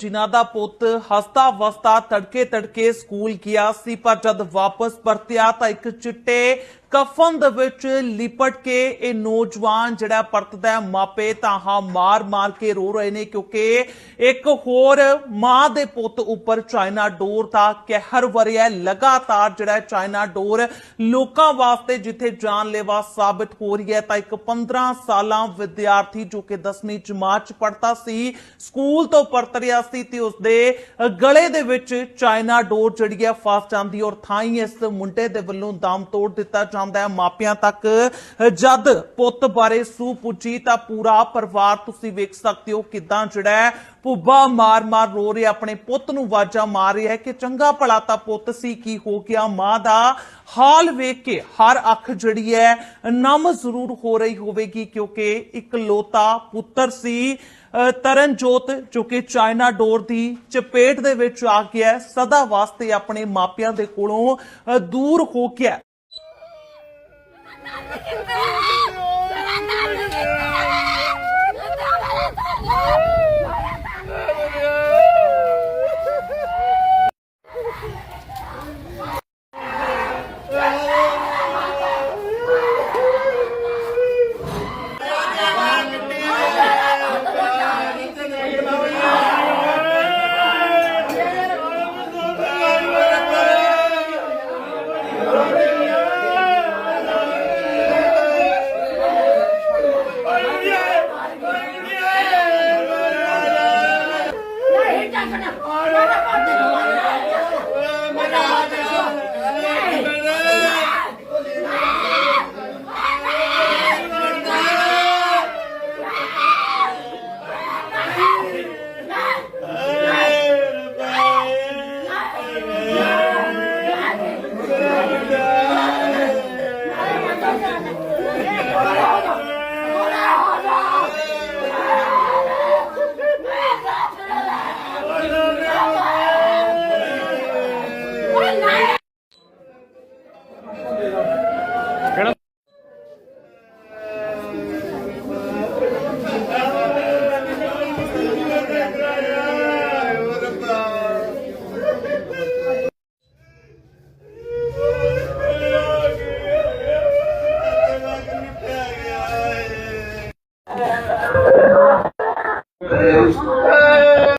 ਜਿਨ੍ਹਾਂ ਦਾ ਪੁੱਤ ਹਸਤਾ ਵਸਤਾ ਤੜਕੇ ਤੜਕੇ ਸਕੂਲ ਗਿਆ ਸੀ, ਪਰ ਜਦ ਵਾਪਸ ਪਰਤਿਆ ਤਾਂ ਇੱਕ ਚਿੱਟੇ ਕਫਨ ਦੇ ਵਿੱਚ ਲਿਪਟ ਕੇ ਇਹ ਨੌਜਵਾਨ ਜਿਹੜਾ ਪਰਤਦਾ ਮਾਪੇ ਤਾਂ ਹਾਂ ਮਾਰ ਮਾਰ ਕੇ ਰੋ ਰਹੇ ਨੇ ਕਿਉਂਕਿ ਇੱਕ ਹੋਰ ਮਾਂ ਦੇ ਪੁੱਤ ਉੱਪਰ ਚਾਈਨਾ ਡੋਰ ਦਾ ਕਹਿਰ ਵਰਿਆ ਲਗਾਤਾਰ ਜਿਹੜਾ ਚਾਈਨਾ ਡੋਰ ਲੋਕਾਂ ਵਾਸਤੇ ਜਿੱਥੇ ਜਾਨਲੇਵਾ ਸਾਬਿਤ ਹੋ ਰਹੀ ਹੈ, ਤਾਂ ਇੱਕ 15 ਸਾਲਾਂ ਵਿਦਿਆਰਥੀ ਜੋ ਕਿ 10ਵੀਂ ਜਮਾਤ ਚ ਪੜ੍ਹਦਾ ਸੀ, ਸਕੂਲ ਤੋਂ ਪਰਤ ਰਿਹਾ ਸੀ ਤੇ ਉਸਦੇ ਗਲੇ ਦੇ ਵਿੱਚ ਚਾਈਨਾ ਡੋਰ ਜਿਹੜੀ ਹੈ ਫਸ ਜਾਂਦੀ ਔਰ ਥਾਂ ਹੀ ਇਸ ਮੁੰਡੇ ਦੇ ਵੱਲੋਂ ਦਮ ਤੋੜ ਦਿੱਤਾ ਜਾਂਦਾ ਹੈ ਮਾਪਿਆਂ ਤੱਕ। ਜਦ ਪੁੱਤ ਬਾਰੇ ਸੂ ਪੁੱਜੀ ਤਾਂ ਪੂਰਾ ਪਰਿਵਾਰ ਤੁਸੀਂ ਵੇਖ ਸਕਦੇ ਹੋ ਕਿਦਾਂ ਜਿਹੜਾ ਹੈ ਪੁੱਬਾ ਮਾਰ-ਮਾਰ ਰੋ ਰਿਹਾ, ਆਪਣੇ ਪੁੱਤ ਨੂੰ ਵਾਜਾ ਮਾਰ ਰਿਹਾ ਕਿ ਚੰਗਾ ਭਲਾ ਤਾਂ ਪੁੱਤ ਸੀ, ਕੀ ਹੋ ਗਿਆ ਮਾਂ ਦਾ। ਹਾਲ ਵੇਖ ਕੇ ਹਰ ਅੱਖ ਜਿਹੜੀ ਹੈ ਨਮ ਜ਼ਰੂਰ ਹੋ ਰਹੀ ਹੋਵੇਗੀ ਕਿਉਂਕਿ ਇੱਕ ਲੋਤਾ ਪੁੱਤਰ ਸੀ ਤਰਨਜੋਤ, ਜੋ ਕਿ ਚਾਈਨਾ ਡੋਰ ਦੀ ਚਪੇਟ ਦੇ ਵਿੱਚ ਆ ਗਿਆ ਸਦਾ ਵਾਸਤੇ ਆਪਣੇ ਮਾਪਿਆਂ ਦੇ ਕੋਲੋਂ ਦੂਰ ਹੋ ਗਿਆ ਹੈ। ਨਹੀਂ ਚੱਕਣਾ ਮੇਰਾ ਪੁੱਤ ਨੂੰ ਮੇਰਾ ਪੁੱਤ ਨੂੰ ਉਹਨੇ ਪਤੰਗ ਚੜਾਉਣੇ ਆ ਉਹਦਾ ਤਾਂ ਵਿਕਰ ਲਾਉਂਦੇ ਸੀ ਮੈਂ ਨਾ ਮੰਨਿਆ ਰੱਬ ਨੂੰ ਮੈਂ ਕਿਹਾ ਤੈਨੂੰ ਕੁਝ ਨਹੀਂ ਚਾਹੀਦਾ